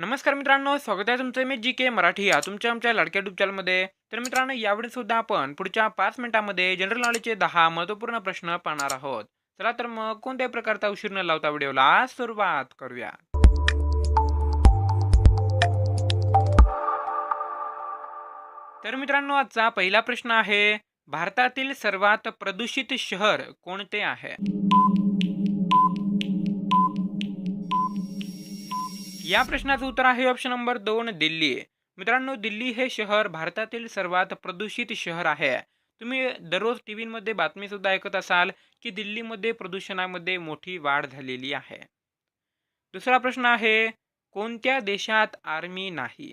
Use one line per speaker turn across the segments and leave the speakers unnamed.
नमस्कार मित्रांनो स्वागत आहे तुमचं मी जी के मराठी. या तुमच्या आमच्या लाडक्या युट्यूब चॅनलमध्ये तर मित्रांनो यावेळी सुद्धा आपण पुढच्या पाच मिनिटांमध्ये जनरल नॉलेजचे दहा महत्त्वपूर्ण प्रश्न पाहणार आहोत. चला तर मग कोणत्याही प्रकारचा उशीर न लावता व्हिडिओला सुरुवात करूया. तर मित्रांनो आजचा पहिला प्रश्न आहे भारतातील सर्वात प्रदूषित शहर कोणते आहे? या प्रश्नाचं उत्तर आहे ऑप्शन नंबर दोन दिल्ली. मित्रांनो दिल्ली हे शहर भारतातील सर्वात प्रदूषित शहर आहे. तुम्ही दररोज टी व्हीमध्ये बातमीसुद्धा ऐकत असाल की दिल्लीमध्ये प्रदूषणामध्ये मोठी वाढ झालेली आहे. दुसरा प्रश्न आहे कोणत्या देशात आर्मी नाही?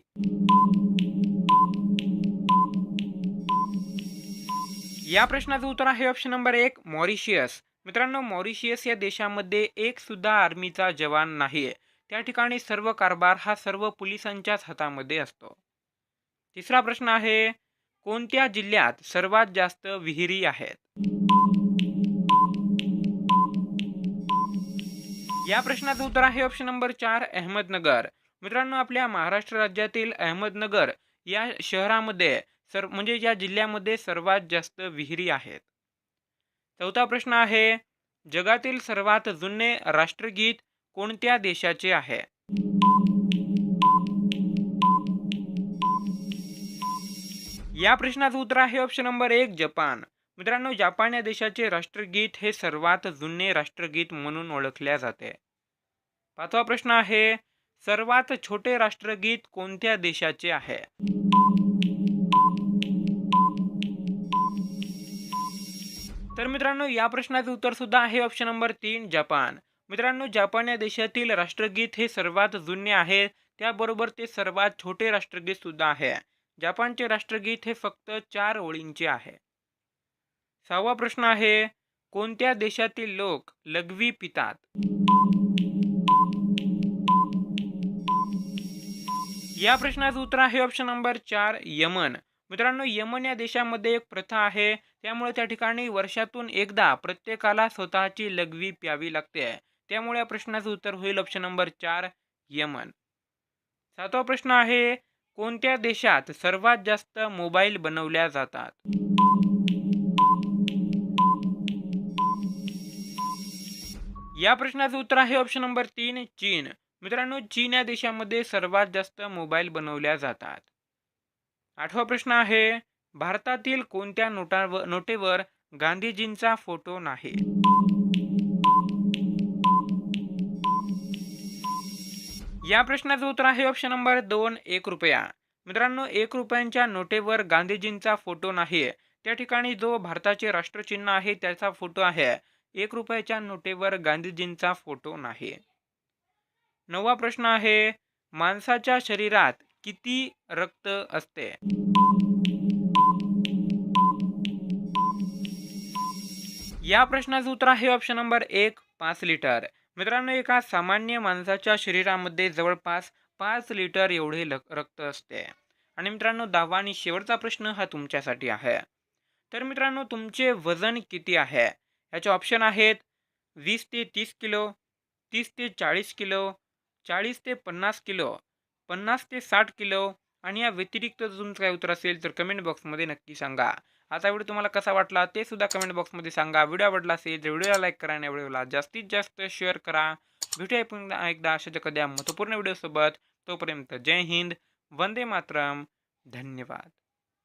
या प्रश्नाचं उत्तर आहे ऑप्शन नंबर एक मॉरिशियस. मित्रांनो मॉरिशियस या देशामध्ये एक सुद्धा आर्मीचा जवान नाही. आहे त्या ठिकाणी सर्व कारभार हा सर्व पोलिसांच्याच हातामध्ये असतो. तिसरा प्रश्न आहे कोणत्या जिल्ह्यात सर्वात जास्त विहिरी आहेत? या प्रश्नाचं उत्तर आहे ऑप्शन नंबर चार अहमदनगर. मित्रांनो आपल्या महाराष्ट्र राज्यातील अहमदनगर या शहरामध्ये सर म्हणजे या जिल्ह्यामध्ये सर्वात जास्त विहिरी आहेत. चौथा प्रश्न आहे जगातील सर्वात जुने राष्ट्रगीत कोणत्या देशाचे आहे? या प्रश्नाचं उत्तर आहे ऑप्शन नंबर एक जपान. मित्रांनो जपान या देशाचे राष्ट्रगीत हे सर्वात जुने राष्ट्रगीत म्हणून ओळखल्या जाते. पाचवा प्रश्न आहे सर्वात छोटे राष्ट्रगीत कोणत्या देशाचे आहे? तर मित्रांनो या प्रश्नाचं उत्तर सुद्धा आहे ऑप्शन नंबर तीन जपान. मित्रांनो जपान या देशातील राष्ट्रगीत हे सर्वात जुने आहे. त्याबरोबर ते सर्वात छोटे राष्ट्रगीत सुद्धा आहे. जपानचे राष्ट्रगीत हे फक्त चार ओळींचे आहे. सहावा प्रश्न आहे कोणत्या देशातील लोक लघवी पितात? या प्रश्नाचं उत्तर आहे ऑप्शन नंबर चार यमन. मित्रांनो यमन या देशामध्ये एक प्रथा आहे. त्यामुळे त्या ठिकाणी वर्षातून एकदा प्रत्येकाला स्वतःची लघवी प्यावी लागते. त्यामुळे या प्रश्नाचं उत्तर होईल ऑप्शन नंबर चार यमन सातवा प्रश्न आहे कोणत्या देशात सर्वात जास्त मोबाईल बनवल्या जातात? या प्रश्नाचं उत्तर आहे ऑप्शन नंबर तीन चीन. मित्रांनो चीन या देशामध्ये सर्वात जास्त मोबाईल बनवल्या जातात. आठवा प्रश्न आहे भारतातील कोणत्या नोटावर नोटेवर गांधीजींचा फोटो नाही? या प्रश्नाचं उत्तर आहे ऑप्शन नंबर दोन एक रुपया. मित्रांनो एक रुपयांच्या नोटेवर गांधीजींचा फोटो नाही. त्या ठिकाणी जो भारताचे राष्ट्रचिन्ह आहे त्याचा फोटो आहे. एक रुपयाच्या नोटेवर गांधीजींचा फोटो नाही. नववा प्रश्न आहे माणसाच्या शरीरात किती रक्त असते? या प्रश्नाचं उत्तर आहे ऑप्शन नंबर एक पाच लिटर. मित्रांनो एका सामान्य माणसाच्या शरीरामध्ये जवळपास पाच लिटर एवढे रक्त असते. आणि मित्रांनो दहावा आणि शेवटचा प्रश्न हा तुमच्यासाठी आहे. तर मित्रांनो तुमचे वजन किती आहे? याचे ऑप्शन आहेत वीस ते तीस किलो तीस ते चाळीस किलो चाळीस ते पन्नास किलो पन्नास ते साठ किलो आणि या व्यतिरिक्त जर तुमचं काय उत्तर असेल तर कमेंट बॉक्समध्ये नक्की सांगा. आता व्हिडिओ तुम्हाला कसा वाटला ते सुद्धा कमेंट बॉक्समध्ये सांगा. व्हिडिओ आवडला असेल तर व्हिडिओला लाईक करा आणि व्हिडिओला जास्तीत जास्त शेअर करा. भेटूया पुन्हा एकदा अशाच एखाद्या महत्त्वपूर्ण व्हिडिओसोबत. तोपर्यंत जय हिंद वंदे मातरम. धन्यवाद.